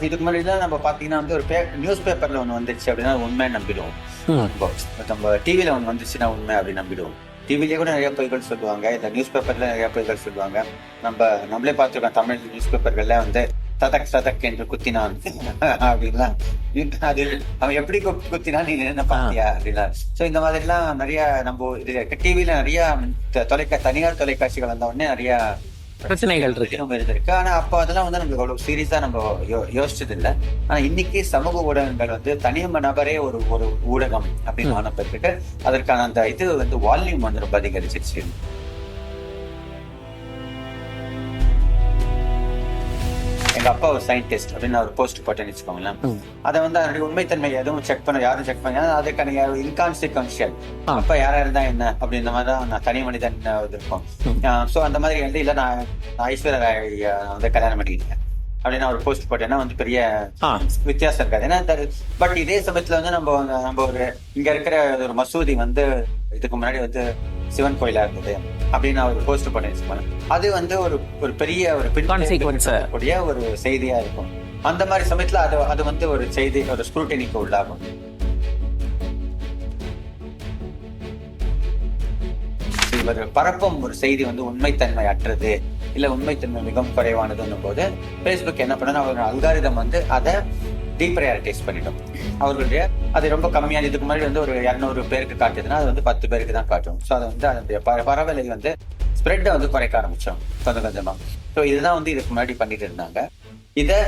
இதுக்கு முன்னாடி தான் நம்ம பாத்தீங்கன்னா வந்து ஒரு நியூஸ் பேப்பர்ல ஒண்ணு வந்துருச்சு அப்படின்னா உண்மை நம்பிடுவோம். நம்ம டிவில ஒண்ணு வந்துச்சுன்னா உண்மை அப்படின்னு நம்பிடுவோம். டிவிலேயே கூட நிறைய பொய்கள் சொல்லுவாங்க இந்த நியூஸ் பேப்பர்ல நிறைய பொய்கள் சொல்லுவாங்க. நம்ம நம்மளே பார்த்துருக்கோம் தமிழ் நியூஸ் பேப்பர்கள்ல வந்து சதக் சதக் என்று குத்தினான் அப்படின்லாம். அது அவன் எப்படி கு- குத்தினான் நீ என்ன பாத்தியா அப்படின்னா சோ இந்த மாதிரி எல்லாம் நிறைய நம்ம இது டிவில நிறைய தொலைக்கா தனியார் தொலைக்காட்சிகள் வந்த உடனே நிறைய பிரச்சனைகள் இருக்கு. ஆனா அப்போ அதெல்லாம் வந்து நமக்கு அவ்வளவு சீரியஸா நம்ம யோசிச்சது இல்ல ஆனா இன்னைக்கு சமூக ஊடகங்கள் வந்து தனி நபரே ஒரு ஒரு ஊடகம் அப்படின்னு ஆனப்பட்டிருக்கு அதற்கான அந்த இது வந்து வால்யூம் வந்து ரொம்ப அதிகரிச்சிருச்சு. எங்க அப்பா ஒரு சயின்டிஸ்ட் அப்படின்னு ஒரு போஸ்ட் போட்டேன்னு வச்சுக்கோங்களேன். அதை வந்து அதனுடைய உண்மைத்தன்மை எதுவும் செக் பண்ண யாரும் செக் பண்ண அதுக்கான இன்கான்சிக்வன்ஷியல் ஆ. அப்ப யாரா இருந்தா என்ன அப்படின்ற மாதிரி தான் நான் தனி மனிதன் இது இருக்கும் ம். சோ அந்த மாதிரி வந்து இல்ல நான் ஐஸ்வர்யா ராய் வந்து கல்யாணம் பண்ணிக்கிட்டேன் அப்படின்னு ஒரு போஸ்ட் போட்டேன்னா வந்து பெரிய. வித்தியாசம் இருக்காது ஏன்னா பட் இதே சமயத்துல வந்து நம்ம வந்து- நம்ம ஒரு இங்க இருக்கிற ஒரு மசூதி வந்து இதுக்கு முன்னாடி வந்து சிவன் கோயிலா இருந்தது அப்படின்னு ஒரு போஸ்ட் பண்ணி வச்சுக்கோங்க அது வந்து ஒரு ஒரு பெரிய ஒரு Consequence. கூடிய ஒரு செய்தியா இருக்கும். அந்த மாதிரி சமயத்துல அது அது வந்து ஒரு செய்தி ஒரு ஸ்க்ரூட்டினிக்கு உள்ளாகும். இவர் பரப்பும் ஒரு செய்தி வந்து உண்மைத்தன்மை அற்றது இல்ல உண்மைத்தன்மை மிகவும் குறைவானதுன்னும் போது ஃபேஸ்புக் என்ன பண்ணா அவங்க அல்காரிதம் வந்து அதை டீப்ரையாரிட்டைஸ் பண்ணிடும். அவர்களுடைய அது ரொம்ப கம்மியான இதுக்கு முன்னாடி வந்து ஒரு இரநூறு பேருக்கு காட்டுதுன்னா அது வந்து பத்து பேருக்கு தான் காட்டும். ஸோ அதை வந்து அதனுடைய ப- பரவலை வந்து ஸ்ப்ரெட்டை வந்து குறைக்க ஆரம்பித்தோம் கொஞ்சம் கொஞ்சமாக ஸோ இதுதான் வந்து இதுக்கு முன்னாடி பண்ணிட்டு இருந்தாங்க. இதை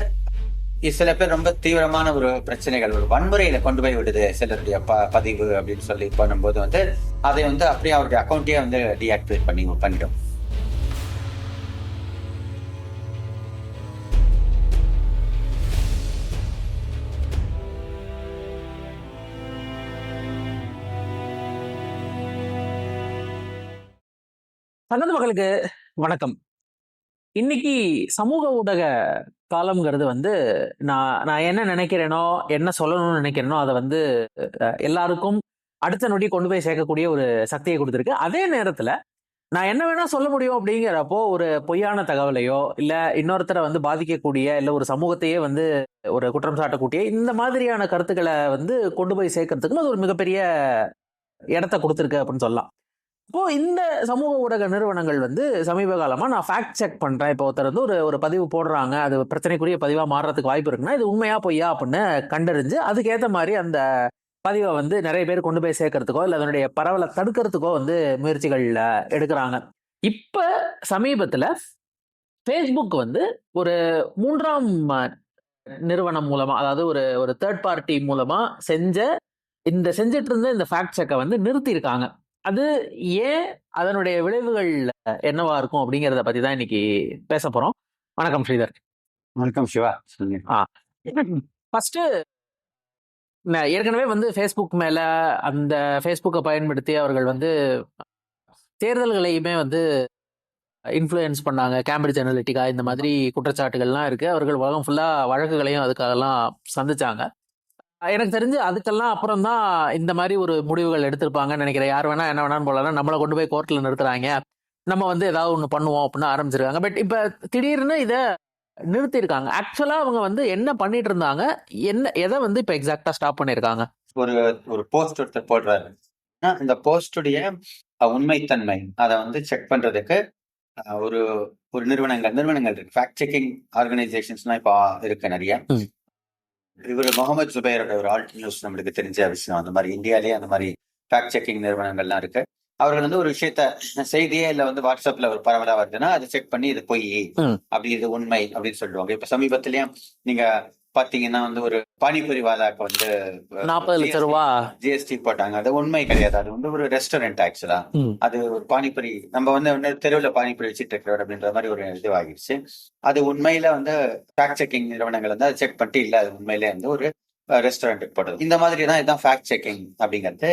சில பேர் ரொம்ப தீவிரமான ஒரு பிரச்சனைகள் ஒரு வன்முறையில கொண்டு போய் விடுது சிலருடைய ப பதிவு அப்படின்னு சொல்லி பண்ணும்போது வந்து அதை வந்து அப்படியே அவருடைய அக்கௌண்ட்டே வந்து டீஆக்டிவேட் பண்ணி பண்ணிடும். நல்லது வணக்கம். இன்னைக்கு சமூக ஊடக காலம்ங்கிறது வந்து நான் நான் என்ன நினைக்கிறேனோ என்ன சொல்லணும்னு நினைக்கிறேனோ அதை வந்து எல்லாருக்கும் அடுத்த நொடி கொண்டு போய் சேர்க்கக்கூடிய ஒரு சக்தியை கொடுத்துருக்கு. அதே நேரத்தில் நான் என்ன வேணா சொல்ல முடியும் அப்படிங்கிறப்போ ஒரு பொய்யான தகவலையோ இல்லை இன்னொருத்தரை வந்து பாதிக்கக்கூடிய இல்லை ஒரு சமூகத்தையே வந்து ஒரு குற்றம் சாட்டக்கூடிய இந்த மாதிரியான கருத்துக்களை வந்து கொண்டு போய் சேர்க்கறதுக்கு அது ஒரு மிகப்பெரிய இடத்த கொடுத்துருக்கு அப்படின்னு சொல்லலாம். இப்போ இந்த சமூக ஊடக நிறுவனங்கள் வந்து சமீப காலமா நான் ஃபேக்ட் செக் பண்றேன். இப்போ ஒருத்தர் வந்து ஒரு ஒரு பதிவு போடுறாங்க. அது பிரச்சனைக்குரிய பதிவா மாறுறதுக்கு வாய்ப்பு இருக்குன்னா இது உண்மையா பொய்யா அப்படின்னு கண்டறிஞ்சு அதுக்கேற்ற மாதிரி அந்த பதிவை வந்து நிறைய பேர் கொண்டு போய் சேர்க்கறதுக்கோ இல்லை அதனுடைய பரவலை தடுக்கிறதுக்கோ வந்து முயற்சிகள் எடுக்கிறாங்க. இப்ப சமீபத்துல ஃபேஸ்புக் வந்து ஒரு மூன்றாம் நிறுவனம் மூலமா அதாவது ஒரு ஒரு தேர்ட் பார்ட்டி மூலமா செஞ்ச இந்த செஞ்சிட்டு இருந்த இந்த ஃபேக்ட் செக்கை வந்து நிறுத்தியிருக்காங்க. அது ஏன் அதனுடைய விளைவுகள் என்னவா இருக்கும் அப்படிங்கிறத பத்தி தான் இன்னைக்கு பேச போறோம். வணக்கம் ஸ்ரீதர். வணக்கம் சிவா. சொல்லுங்க. ஃபர்ஸ்ட் ஏற்கனவே வந்து ஃபேஸ்புக் மேல அந்த ஃபேஸ்புக்கை பயன்படுத்தி அவர்கள் வந்து தேர்தல்களையுமே வந்து இன்ஃப்ளூயன்ஸ் பண்ணாங்க. கேம்பிரிட்ஜ் அனலிட்டிகா இந்த மாதிரி குற்றச்சாட்டுகள்லாம் இருக்கு. அவர்கள் உலகம் ஃபுல்லா வழக்குகளையும் அதுக்காகலாம் சந்திச்சாங்க. எனக்கு தெரிஞ்சு அதுக்கெல்லாம் அப்புறம் தான் இந்த மாதிரி ஒரு முடிவுகள் எடுத்திருப்பாங்கன்னு நினைக்கிறேன். யார் வேணா என்ன வேணான்னு போலாம் நம்மளை கொண்டு போய் கோர்ட்ல நிறுத்துறாங்க. நம்ம வந்து ஏதாவது ஒன்று பண்ணுவோம் அப்படின்னு ஆரம்பிச்சிருக்காங்க. பட் இப்போ திடீர்னு இதை நிறுத்தியிருக்காங்க. ஆக்சுவலா அவங்க வந்து என்ன பண்ணிட்டு இருந்தாங்க? என்ன எதை வந்து இப்போ எக்ஸாக்டா ஸ்டாப் பண்ணியிருக்காங்க? ஒரு ஒரு போஸ்ட் ஒருத்தர் போடுறாரு. இந்த போஸ்டுடைய உண்மைத்தன்மை. அதை வந்து செக் பண்றதுக்கு அஹ், ஒரு ஒரு நிறுவனங்கள் நிறுவனங்கள் இருக்கு. ஃபேக்ட் செக்கிங் ஆர்கனைசேஷன்ஸ்லாம் இப்போ இருக்கு நிறைய. இவர் முகமது ஜுபைரோட ஒரு ஆல்ட் நியூஸ் நம்மளுக்கு தெரிஞ்ச விஷயம். அந்த மாதிரி இந்தியாலேயே அந்த மாதிரி ஃபேக்ட் செக்கிங் நிறுவனங்கள்லாம் இருக்கு. அவர்கள் வந்து ஒரு விஷயத்த செய்தியே இல்ல வந்து வாட்ஸ்அப்ல ஒரு பரவலா வருதுன்னா அதை செக் பண்ணி இது பொய். அப்படி இது உண்மை அப்படின்னு சொல்லுவாங்க. இப்ப சமீபத்திலயும் நீங்க பாத்தீங்கன்னா வந்து ஒரு பானிபூரி வாலாக்கு வந்து நாற்பது லட்சம் ரூபா. ஜிஎஸ்டி போட்டாங்க. அது உண்மை கிடையாது. அது வந்து ஒரு ரெஸ்டாரண்ட் ஆக்சுவலா. அது ஒரு பானிபூரி நம்ம வந்து தெருவுல பானிபூரி வச்சுட்டு இருக்கிறோம் அப்படின்ற மாதிரி ஒரு இது ஆகிடுச்சு அது உண்மையில வந்து ஃபேக்ட் செக்கிங் நிறுவனங்கள் வந்து அதை செக் பண்ணிட்டு இல்ல. அது உண்மையிலே வந்து ஒரு ரெஸ்டாரண்ட்டுக்கு போடுறது இந்த மாதிரி தான் இதுதான் ஃபேக்ட் செக்கிங் அப்படிங்கிறது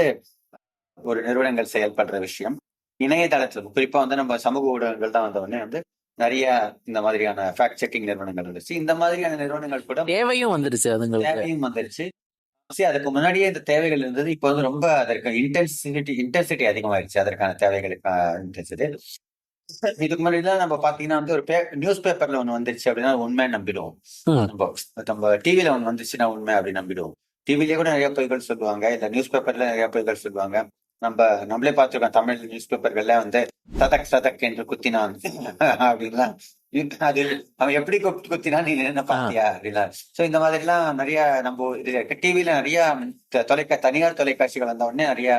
ஒரு நிறுவனங்கள் செயல்படுற விஷயம். இணையதளத்துல குறிப்பா வந்து நம்ம சமூக ஊடகங்கள் தான் வந்த உடனே வந்து நிறைய இந்த மாதிரியான ஃபேக்ட் செக்கிங் நிறுவனங்கள் இருந்துச்சு. இந்த மாதிரியான நிறுவனங்கள் கூட தேவையும் வந்துருச்சு அதுங்களுக்கு. தேவையும் வந்துருச்சு. See, அதுக்கு முன்னாடியே இந்த தேவைகள் இருந்தது இப்போ வந்து ரொம்ப அதற்கு இன்டென்சிட்டி இன்டென்சிட்டி அதிகமாயிருச்சு அதற்கான தேவைகளுக்கு இருந்துச்சு இதுக்கு முன்னாடி எல்லாம் நம்ம பாத்தீங்கன்னா வந்து ஒரு நியூஸ் பேப்பர்ல ஒண்ணு வந்துருச்சு அப்படின்னா உண்மை நம்பிடுவோம். நம்ம நம்ம டிவில ஒண்ணு வந்துச்சுன்னா உண்மை அப்படின்னு நம்பிடுவோம். டிவிலேயே கூட நிறைய பொய்கள் சொல்லுவாங்க இல்ல நியூஸ் பேப்பர்ல நிறைய பொய்கள் சொல்லுவாங்க. நம்ம நம்மளே பார்த்திருக்கோம் தமிழ் நியூஸ் பேப்பர்கள்ல வந்து சதக் சதக் என்று குத்தினான் அப்படின்லாம் அது அவன் எப்படி குத்தி குத்தினா நீ என்ன பாத்தியா அப்படின்னா சோ இந்த மாதிரி எல்லாம் நிறைய நம்ம இது டிவில நிறைய தொலைக்கா தனியார் தொலைக்காட்சிகள் வந்த உடனே நிறைய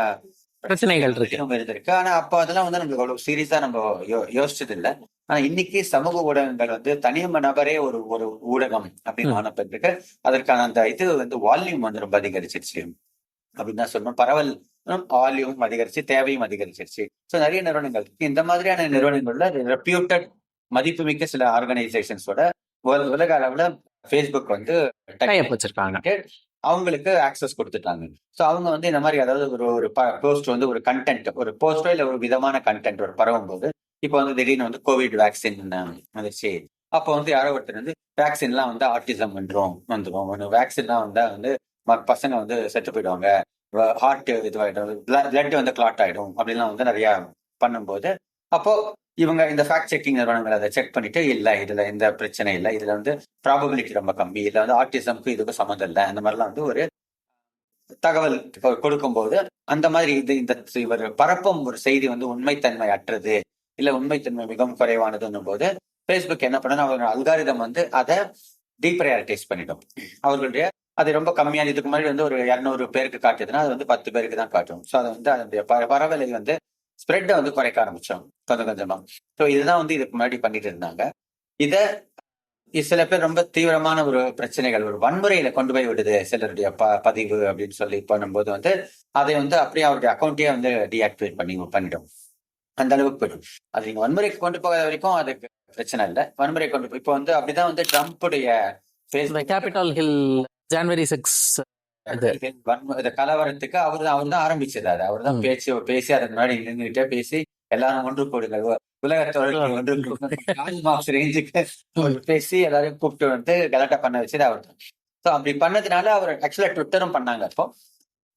பிரச்சனைகள் இருக்கு. இருந்திருக்கு ஆனா அப்போ அதெல்லாம் வந்து நம்மளுக்கு அவ்வளவு சீரியஸா நம்ம யோ- யோசிச்சது இல்ல. ஆனா இன்னைக்கு சமூக ஊடகங்கள் வந்து தனி நபரே ஒரு ஒரு ஊடகம் அப்படின்னு. ஆனப்பட்டிருக்கு அதற்கான அந்த இது வந்து வால்யூம் வந்து ரொம்ப அதிகரிச்சிருச்சு. அப்படின்னு தான் சொல்லணும். பரவல் வால்யூம் அதிகரிச்சு தேவையும் அதிகரிச்சிருச்சு. சோ நிறைய நிறுவனங்கள். இந்த மாதிரியான நிறுவனங்கள்ல ரெப்யூட்டட் மதிப்புமிக்க சில ஆர்கனைசேஷன்ஸோட உலக அளவுல ஃபேஸ்புக் வந்து வச்சிருக்காங்க அவங்களுக்கு ஆக்சஸ் கொடுத்துட்டாங்க. சோ அவங்க வந்து இந்த மாதிரி அதாவது ஒரு ஒரு போஸ்ட் வந்து ஒரு கண்டென்ட் ஒரு போஸ்டோ இல்ல ஒரு விதமான கண்டென்ட் ஒரு பரவும் போது இப்போ வந்து திடீர்னு வந்து கோவிட் வேக்சின் வந்துச்சு. அப்போ வந்து யாரோ ஒருத்தர் வந்து வேக்சின்லாம் வந்து ஆட்டிசம் வந்துரும். வந்துரும் வேக்சின்லாம் வந்தா வந்து பசங்க வந்து செத்து போயிடுவாங்க. ஹார்ட் இதுவாயிடும். பிளட் வந்து கிளாட் ஆகிடும் அப்படின்லாம் வந்து நிறையா பண்ணும்போது அப்போ இவங்க இந்த ஃபேக்ட் செக்கிங் நிறுவனங்கள் அதை செக் பண்ணிட்டு இல்லை இதுல எந்த பிரச்சனை இல்லை. இதுல வந்து ப்ராபபிலிட்டி ரொம்ப கம்மி. இதுல வந்து ஆர்டிசம்க்கு இதுக்கும் சம்மந்தம் இல்லை. அந்த மாதிரிலாம் வந்து ஒரு தகவல் கொ- கொடுக்கும்போது அந்த மாதிரி இது இந்த இவர் பரப்பும் ஒரு செய்தி வந்து உண்மைத்தன்மை அற்றது இல்லை உண்மைத்தன்மை மிகவும் குறைவானதுன்னும் போது ஃபேஸ்புக் என்ன பண்ணணும் அவங்களோட அல்காரிதம் வந்து அதை டீப்ரையாரிட்டைஸ் பண்ணிடும். அவர்களுடைய அது ரொம்ப கம்மியாக இதுக்கு முன்னாடி வந்து ஒரு இரநூறு பேருக்கு காட்டுதுன்னா அது வந்து பத்து பேருக்கு தான் காட்டும். ஸோ அதை வந்து அதனுடைய ப- பரவலை வந்து ஸ்ப்ரெட்டை வந்து குறைக்க ஆரம்பிச்சோம் கொஞ்சம் கொஞ்சமா. ஸோ இதுதான் வந்து இதுக்கு முன்னாடி பண்ணிட்டு இருந்தாங்க. இதை சில பேர் ரொம்ப தீவிரமான ஒரு பிரச்சனைகள் ஒரு வன்முறையில கொண்டு போய் விடுது சிலருடைய ப பதிவு அப்படின்னு சொல்லி பண்ணும்போது வந்து அதை வந்து அப்படியே அவருடைய அக்கௌண்ட்டே வந்து டீஆக்டிவேட் பண்ணி பண்ணிடும். அந்த அளவுக்கு போயிடும். அது நீங்க வன்முறைக்கு கொண்டு போகாத வரைக்கும் அதுக்கு பிரச்சனை இல்லை. வன்முறை கொண்டு போய் இப்போ வந்து அப்படிதான் வந்து ட்ரம்ப்புடைய Facebook Capitol Hill January six. கலவரத்துக்கு அவர் தான் அவர் தான் ஆரம்பிச்சது அது அவர் தான். பேச்சு பேசி அதன் முன்னாடி நின்றுகிட்டே பேசி எல்லாரும் ஒன்று கூடுங்கள். உ- உலக தோழர்கள் ஒன்று ரேஞ்சுக்கு பேசி எல்லாரையும் கூப்பிட்டு வந்து கலாட்டா பண்ண வச்சது அவர் தான். ஸோ அப்படி பண்ணதுனால அவர் ஆக்சுவலா ட்விட்டரும் பண்ணாங்க அப்போ.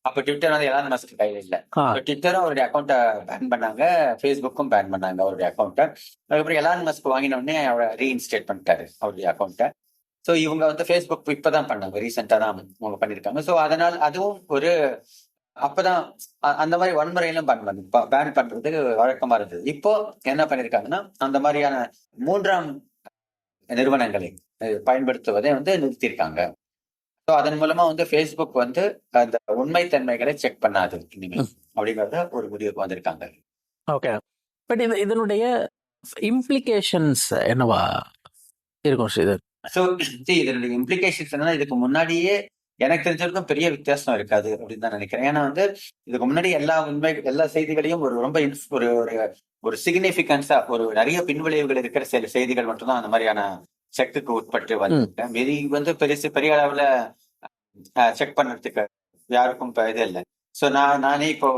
அப்ப ட்விட்டர் வந்து எல்லாரும் மஸ்க்கு கையில இல்ல. ட்விட்டரும் அவருடைய அக்கௌண்ட்டை பேன் பண்ணாங்க. ஃபேஸ்புக்கும் பேன் பண்ணாங்க அவருடைய அக்கௌண்ட்டை அதுக்கப்புறம் எலான் மஸ்க் வாங்கின உடனே அவரை ரீஇன்ஸ்டேட் பண்ணிட்டாரு அவருடைய அக்கௌண்ட்டை ஸோ இவங்க வந்து ஃபேஸ்புக் இப்பதான் பண்ணாங்க. ரீசெண்டா தான் அவங்க பண்ணிருக்காங்க. ஸோ அதனால் அதுவும் ஒரு அப்பதான் அந்த மாதிரி வன்முறையெல்லாம் பேன் பண்ணி பேன் பண்றது வழக்கமா இருந்தது. இப்போ என்ன பண்ணிருக்காங்கன்னா அந்த மாதிரியான மூன்றாம் நிறுவனங்களை பயன்படுத்துவதை வந்து நிறுத்தியிருக்காங்க. ஸோ அதன் மூலமா வந்து ஃபேஸ்புக் வந்து அந்த உண்மைத்தன்மைகளை செக் பண்ணாது இனிமேல் அப்படிங்கறத ஒரு முடிவுக்கு வந்திருக்காங்க. ஓகே பட் இது இதனுடைய இம்ப்ளிகேஷன்ஸ் என்னவா இருக்கும் ஸ்ரீதர்? ஸோ இதனுடைய இம்ப்ளிகேஷன்ஸ் என்னன்னா இதுக்கு முன்னாடியே எனக்கு தெரிஞ்சிருக்கும் பெரிய வித்தியாசம் இருக்காது அப்படின்னு தான் நினைக்கிறேன். ஏன்னா வந்து இதுக்கு முன்னாடி எல்லா உண்மை எல்லா செய்திகளையும் ஒரு ரொம்ப ஒரு ஒரு ஒரு சிக்னிபிகன்ஸா ஒரு நிறைய பின்விளைவுகள் இருக்கிற சில செய்திகள் மட்டும்தான் அந்த மாதிரியான செக்குக்கு உட்பட்டு வந்திருக்கேன் மீதி வந்து பெருசு பெரிய அளவுல செக் பண்றதுக்கு யாருக்கும் இப்ப இது இல்லை. ஸோ நான் நானே இப்போ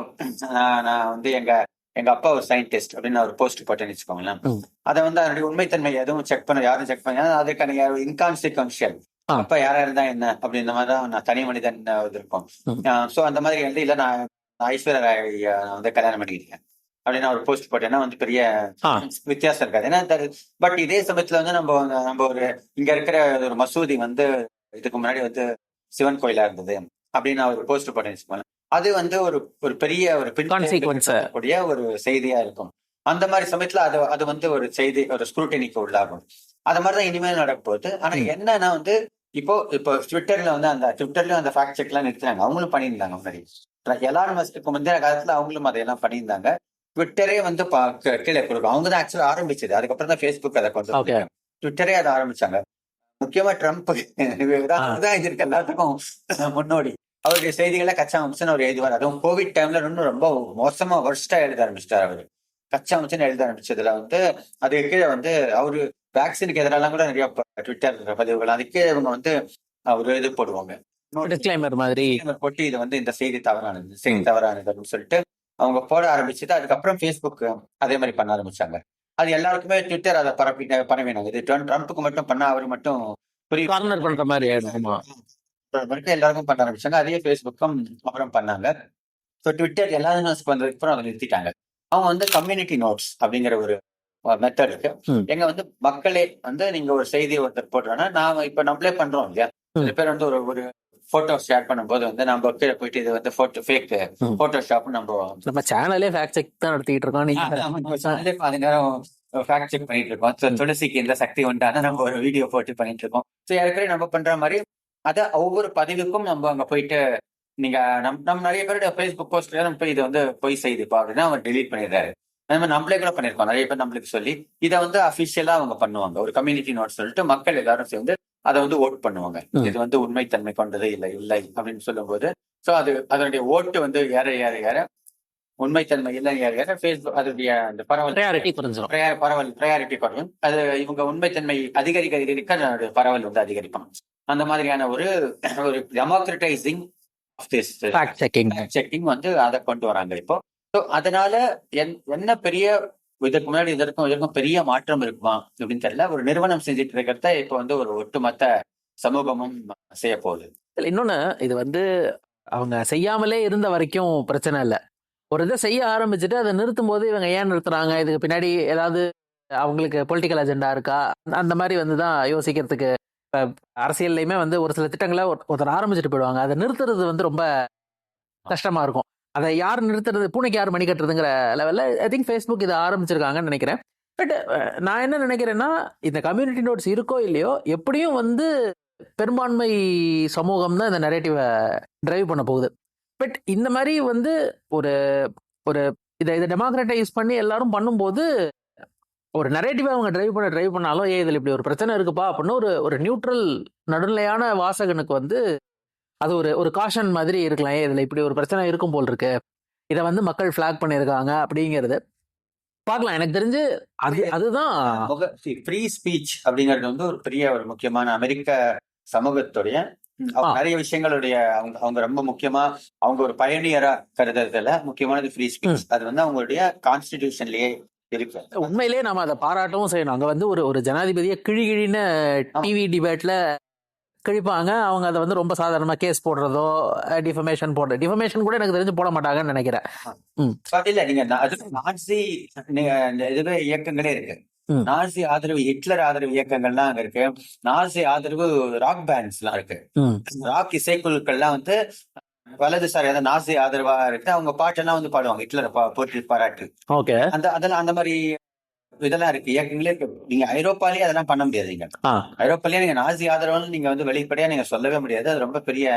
நான் வந்து எங்க எங்க அப்பா ஒரு சயின்டிஸ்ட் அப்படின்னு ஒரு போஸ்ட் போட்டேன்னு வச்சுக்கோங்களேன். அதை வந்து அதனுடைய உண்மைத்தன்மை எதுவும் செக் பண்ண யாரும் செக் பண்ண அதுக்கான இன்கான்சிக்வன்ஷியல். அப்ப யாரா இருந்தா என்ன அப்படின்ற மாதிரி தான் நான் தனி மனிதன் இது இருக்கும். சோ அந்த மாதிரி வந்து இல்ல நான் ஐஸ்வர்யா ராய் வந்து கல்யாணம் பண்ணிக்கிறேன் அப்படின்னு ஒரு போஸ்ட் போட்டேன்னா வந்து பெரிய. வித்தியாசம் இருக்காது ஏன்னா பட் இதே சமயத்துல வந்து நம்ம வந்து- நம்ம ஒரு இங்க இருக்கிற ஒரு மசூதி வந்து இதுக்கு முன்னாடி வந்து சிவன் கோயிலா இருந்தது அப்படின்னு நான் ஒரு போஸ்ட் போட்டேன்னு வச்சுக்கோங்களேன் அது வந்து ஒரு ஒரு பெரிய ஒரு. கூடிய ஒரு செய்தியா இருக்கும். அந்த மாதிரி சமயத்துல அது அது வந்து ஒரு செய்தி ஒரு ஸ்க்ரூட்டினிக்கு உள்ளாகும். அது மாதிரிதான் இனிமேல் நடக்க போகுது ஆனா. என்னன்னா வந்து இப்போ இப்போ ட்விட்டர்ல வந்து அந்த ட்விட்டர்லயும் அந்த ஃபேக்ட் செக் எல்லாம் நிறுத்தினாங்க. அவங்களும் பண்ணியிருந்தாங்க முன்னாடி. எலான் மஸ்க்கு முந்தைய காலத்துல அவங்களும் அதையெல்லாம் பண்ணியிருந்தாங்க. ட்விட்டரே வந்து கீழே கொடுக்கும். அவங்க தான் ஆக்சுவலா ஆரம்பிச்சது. அதுக்கப்புறம் தான் ஃபேஸ்புக் அதை கொண்டு. ட்விட்டரே அதை ஆரம்பிச்சாங்க. முக்கியமா ட்ரம்ப் தான் தான் இது இருக்கு எல்லாத்துக்கும் முன்னோடி. அவருடைய செய்திகளை கச்சா அம்சன் அவர் எழுதுவார். அதுவும் கோவிட் டைம்ல இன்னும் ரொம்ப மோசமா வருஷா எழுத ஆரம்பிச்சிட்டார் அவரு. கச்சா அம்சன் எழுத ஆரம்பிச்சதுல வந்து அதுக்கு கீழே வந்து அவரு வேக்சினுக்கு எதிராலாம் கூட நிறைய ட்விட்டர் பதிவுகள். அதுக்கு இவங்க வந்து ஒரு இது போடுவாங்க. டிஸ்க்ளைமர் மாதிரி. போட்டு இது வந்து இந்த செய்தி தவறானது செய்தி தவறானது அப்படின்னு சொல்லிட்டு அவங்க போட ஆரம்பிச்சது அதுக்கப்புறம் ஃபேஸ்புக் அதே மாதிரி பண்ண ஆரம்பிச்சாங்க. அது எல்லாருக்குமே ட்விட்டர் அதை பரப்பி பரவினாங்க இது ட்ரம்ப்- ட்ரம்ப்புக்கு மட்டும் பண்ணா அவரு மட்டும் புரிய கார்னர் பண்ற மாதிரி வரைக்கும் எல்லாருக்கும் பண்ண ஆரம்பிச்சாங்க. அதே ஃபேஸ்புக்கும் அப்புறம் பண்ணாங்க. ஸோ ட்விட்டர் எல்லா வந்ததுக்கு அப்புறம் அதை நிறுத்திட்டாங்க. அவங்க வந்து கம்யூனிட்டி நோட்ஸ் அப்படிங்கிற ஒரு மெத்தட் இருக்கு. எங்க வந்து மக்களே வந்து நீங்க ஒரு செய்தி ஒருத்தர் போடுறோம்னா நாம இப்ப நம்மளே பண்றோம் இல்லையா? சில பேர் வந்து ஒரு ஒரு போட்டோ ஷேர் பண்ணும்போது வந்து நம்ம கீழே போயிட்டு இது வந்து போட்டோ ஃபேக் ம். போட்டோஷாப் நம்ம நம்ம சேனலே ஃபேக்ட் செக் தான் நடத்திட்டு இருக்கோம். நீங்க பாதி நேரம் ஃபேக்ட் செக் பண்ணிட்டு இருக்கோம். துளசிக்கு இந்த சக்தி உண்டான நம்ம ஒரு வீடியோ போட்டு பண்ணிட்டு இருக்கோம். ஸோ ஏற்கனவே நம்ம பண்ற மாதிரி அத ஒவ்வொரு பதிவுக்கும் நம்ம அங்க போயிட்டு நீங்க நம் நம்ம நிறைய பேருடைய ஃபேஸ்புக் போஸ்ட்ல நம்ம போய் இது வந்து பொய் செய்திப்பா அப்படின்னா அவர் டெலீட் பண்ணிடுறாரு. அந்த மாதிரி நம்மளே கூட பண்ணிருக்கோம் நிறைய பேர் நம்மளுக்கு சொல்லி இதை வந்து அபிஷியலா அவங்க பண்ணுவாங்க. ஒரு கம்யூனிட்டி நோட் சொல்லிட்டு மக்கள் எல்லாரும் சேர்ந்து அதை வந்து ஓட் பண்ணுவாங்க. இது வந்து உண்மைத்தன்மை கொண்டது இல்லை இல்லை அப்படின்னு சொல்லும்போது சோ அது அதனுடைய ஓட்டு வந்து ஏற ஏற ஏற உண்மைத்தன்மை இல்லை ஏற ஏற ஃபேஸ்புக் அதனுடைய அந்த பரவல் பரவல் ப்ரையாரிட்டி குறையும். அது இவங்க உண்மைத்தன்மை அதிகரிக்க அதிகரிக்க அதனுடைய பரவல் வந்து அதிகரிப்பாங்க அந்த மாதிரியான ஒரு ஒரு democratising of this fact checking checking வந்து அதை கொண்டு வராங்க இப்போ. ஸோ அதனால என்- என்ன பெரிய இதற்கு முன்னாடி இதற்கும் இதற்கும் பெரிய மாற்றம் இருக்குமா அப்படின்னு தெரியல. ஒரு நிறுவனம் செஞ்சுட்டு இருக்கிறத இப்போ வந்து ஒரு ஒட்டுமொத்த சமூகமும் செய்ய போகுது. இல்ல, இன்னொன்னு இது வந்து அவங்க செய்யாமலே இருந்த வரைக்கும் பிரச்சனை இல்லை. ஒரு இதை செய்ய ஆரம்பிச்சுட்டு அதை நிறுத்தும் போது இவங்க ஏன் நிறுத்துறாங்க? இதுக்கு பின்னாடி ஏதாவது அவங்களுக்கு பொலிட்டிக்கல் அஜெண்டா இருக்கா? அந்த மாதிரி வந்து தான் யோசிக்கிறதுக்கு அரசியல்லையுமே வந்து ஒரு சில திட்டங்களை ஒரு- ஒருத்தர் ஆரம்பிச்சுட்டு போயிடுவாங்க. அதை நிறுத்துறது வந்து ரொம்ப கஷ்டமா இருக்கும். அதை யார் நிறுத்துறது? பூனைக்கு யார் மணி கட்டுறதுங்கிற லெவல்ல ஐ திங்க் ஃபேஸ்புக் இதை ஆரம்பிச்சிருக்காங்கன்னு நினைக்கிறேன். பட் நான் என்ன நினைக்கிறேன்னா இந்த கம்யூனிட்டி நோட்ஸ் இருக்கோ இல்லையோ எப்படியும் வந்து பெரும்பான்மை சமூகம் தான் இந்த நரேட்டிவை டிரைவ் பண்ண போகுது. பட் இந்த மாதிரி வந்து ஒரு ஒரு இதை இதை டெமோக்ரட்டைஸ் பண்ணி எல்லாரும் பண்ணும்போது ஒரு நரேட்டிவை அவங்க டிரைவ் பண்ண டிரைவ் பண்ணாலும் ஏ இதில் இப்படி ஒரு பிரச்சனை இருக்குப்பா அப்படின்னு ஒரு ஒரு நியூட்ரல் நடுநிலையான வாசகனுக்கு வந்து அது ஒரு ஒரு காஷன் மாதிரி இருக்கலாம். ஏ இதில் இப்படி ஒரு பிரச்சனை இருக்கும் போல் இருக்கு. இதை வந்து மக்கள் ஃபிளாக் பண்ணியிருக்காங்க அப்படிங்கிறது. பார்க்கலாம். எனக்கு தெரிஞ்சு அது அதுதான். ஃப்ரீ ஸ்பீச் அப்படிங்கிறது வந்து ஒரு பெரிய ஒரு முக்கியமான அமெரிக்க சமூகத்துடைய. நிறைய விஷயங்களுடைய அவங்க அவங்க ரொம்ப முக்கியமா அவங்க ஒரு பயணியரா கருதுறதுல முக்கியமானது ஃப்ரீ ஸ்பீச் அது வந்து அவங்களுடைய கான்ஸ்டிடியூஷன்லயே இருக்கு உண்மையிலேயே நாம அதை பாராட்டவும் செய்யணும். அங்க வந்து ஒரு ஒரு ஜனாதிபதியை கிழி கிழின்னு டிவி டிபேட்ல கிழிப்பாங்க. அவங்க அதை வந்து ரொம்ப சாதாரணமா கேஸ் போடுறதோ டிஃபமேஷன் போடுற டிஃபமேஷன் கூட எனக்கு தெரிஞ்சு போட மாட்டாங்கன்னு நினைக்கிறேன். இல்ல நீங்க நாசி நீங்க இதுவே இயக்கங்களே இருக்கு. நாசி ஆதரவு ஹிட்லர் ஆதரவு இயக்கங்கள்லாம் அங்க இருக்கு. நாசி ஆதரவு ராக் பேண்ட்ஸ் எல்லாம் இருக்கு. ராக் இசைக்குழுக்கள்லாம் வந்து வலதுசாரி அதாவது நாசி ஆதரவா இருக்கு. அவங்க பாட்டெல்லாம் வந்து பாடுவாங்க ஹிட்லரை போற்றி பாராட்டு. ஓகே. அந்த அதெல்லாம் அந்த மாதிரி இதெல்லாம் இருக்கு. இயக்கங்களே நீங்க ஐரோப்பாலேயே அதெல்லாம் பண்ண முடியாது நீங்க. ஐரோப்பாலேயே நீங்க நாசி ஆதரவுன்னு நீங்க வந்து வெளிப்படையா நீங்க சொல்லவே முடியாது. அது ரொம்ப பெரிய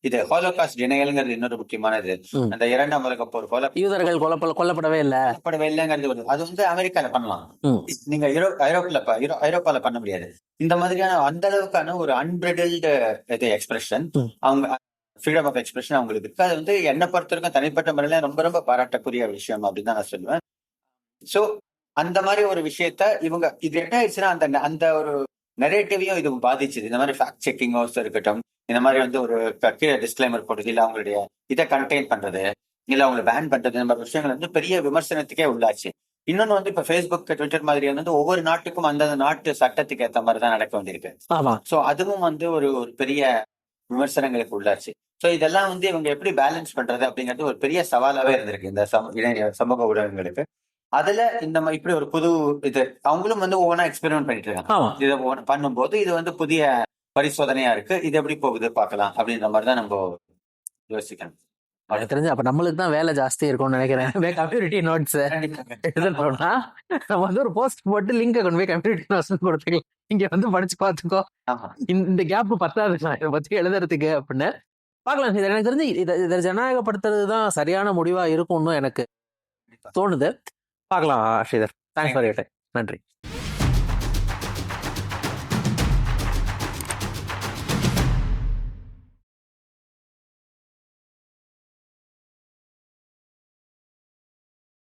இது. ஹோலோகாஸ்ட் டினையல்ங்கிறது இன்னொரு முக்கியமானது. ம். அந்த இரண்டாம் உலக போர் ஹோலோ யூதர்கள் கொல்லப்பட கொல்லப்படவே இல்லை. படவே இல்லைங்கிறது அது வந்து அமெரிக்கால பண்ணலாம். நீங்க ஐரோ ஐரோப்பில ஐரோப்பால பண்ண முடியாது. இந்த மாதிரியான அந்த அளவுக்கான ஒரு அன்பிரிடில்டு இது எக்ஸ்பிரஷன். அவங்க ஃப்ரீடம் ஆஃப் எக்ஸ்பிரஷன் அவங்களுக்கு இருக்கு. அது வந்து என்னை பொறுத்த வரைக்கும் தனிப்பட்ட முறையில ரொம்ப ரொம்ப பாராட்டக்கூடிய விஷயம் அப்படின்னு தான் நான் சொல்லுவேன். சோ அந்த மாதிரி ஒரு விஷயத்த இவங்க இது என்ன ஆயிடுச்சுன்னா அந்த அந்த ஒரு நெரேட்டிவையும் இது பாதிச்சுது. இந்த மாதிரி ஃபேக்ட் செக்கிங் இருக்கட்டும் இந்த மாதிரி வந்து ஒரு கீழே டிஸ்க்ளைமர் போடுறது இல்ல அவங்களுடைய இதை கண்டெயின் பண்றது இல்ல அவங்களை பேன் பண்றது இந்த மாதிரி விஷயங்கள் வந்து பெரிய விமர்சனத்துக்கே உள்ளாச்சு. இன்னொன்னு வந்து இப்ப ஃபேஸ்புக் ட்விட்டர் மாதிரி வந்து ஒவ்வொரு நாட்டுக்கும் அந்தந்த நாட்டு சட்டத்துக்கு ஏத்த மாதிரி தான் நடக்க வேண்டியிருக்கு. ஆமா. சோ அதுவும் வந்து ஒரு ஒரு பெரிய விமர்சனங்களுக்கு உள்ளாச்சு. சோ இதெல்லாம் வந்து இவங்க எப்படி பேலன்ஸ் பண்றது அப்படிங்கிறது ஒரு பெரிய சவாலாவே இருந்திருக்கு இந்த சம- சமூக ஊடகங்களுக்கு. அதுல இந்த மாதிரி இப்படி ஒரு புது இது அவங்களும் வந்து ஒவ்வொன்றா எக்ஸ்பெரிமெண்ட் பண்ணிட்டு இருக்காங்க. இதை பண்ணும்போது இது வந்து புதிய பரிசோதனையா இருக்கு இது எப்படி போகுது பார்க்கலாம் அப்படின்ற மாதிரி தான் நம்ம யோசிக்கணும். எனக்கு தெரிஞ்சு அப்ப நம்மளுக்கு தான் வேலை ஜாஸ்தி இருக்கும்னு நினைக்கிறேன். கம்யூனிட்டி நோட்ஸ் எழுதணும்னா நம்ம வந்து ஒரு போஸ்ட் போட்டு லிங்கை கொண்டு போய் கம்யூனிட்டி நோட்ஸ் கொடுத்துக்கலாம். இங்க வந்து படிச்சு பார்த்துக்கோ. ஆமா. இந்த- கேப் பத்தாது இதை பத்தி எழுதுறதுக்கு அப்படின்னு. பார்க்கலாம். இது எனக்கு தெரிஞ்சு இதை இதை ஜனநாயகப்படுத்துறது தான் சரியான முடிவா இருக்கும்னு எனக்கு தோணுது. பார்க்கலாம் ஸ்ரீதர். தேங்க்ஸ் ஃபார் டைம் நன்றி.